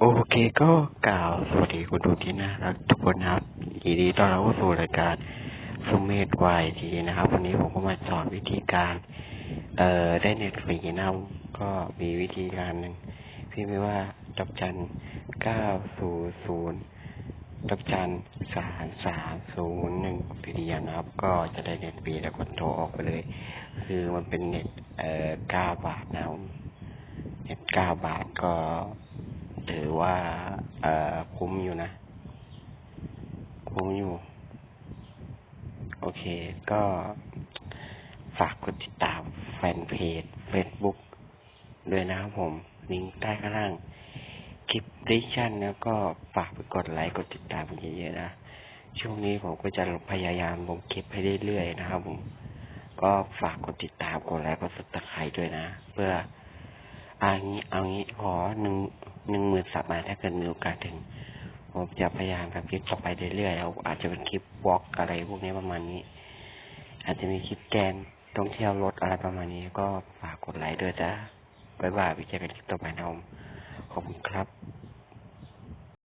โอเคก็กล่าวสวัสดีคุณดูที่น่ารักทุกคนครับยินดีต้อนรับเข้าสู่รายการสุเมธวายทีนะครับ วันนี้ผมก็มาสอนวิธีการ เอ่อได้เน็ตฟรีนะก็มีวิธีการหนึ่งพี่ไม่ว่าดอกจันเก้าศูนย์ศูนย์ดอกจันสามสามศูนย์หนึ่งทีเดียนะครับ ก็จะได้เน็ตฟรีแล้วกดโทรออกไปเลย คือมันเป็นเน็ตเอ่อเก้าบาทนะเน็ตเก้าบาทก็ ถือว่าเอ่อคุ้มอยู่นะ คุ้มอยู่ โอเค ก็ฝากกดติดตามแฟนเพจ Facebook ด้วยนะครับผม ลิงก์ใต้ข้างล่างคลิปดิชั่นแล้วก็ฝากไปกดไลค์กดติดตามเยอะๆนะ ช่วงนี้ผมก็จะพยายามลงคลิปให้เรื่อยๆนะครับผม ก็ฝากกดติดตามกดไลค์กดซับสไครต์ด้วยนะ เพื่อเอางี้เอางี้ขอหนึ่ง หนึ่งหมื่นสับมาถ้าเกิดมีโอกาสถึง ผมจะพยายามทำคลิปต่อไปเรื่อยๆแล้วอาจจะเป็นคลิปวอล์กอะไรพวกนี้ประมาณนี้ อาจจะมีคลิปแกนท่องเที่ยวรถอะไรประมาณนี้ก็ฝากกดไลค์ด้วยจ้าบ๊ายบายไปเจอกันคลิปต่อไปนะผมขอบคุณครับ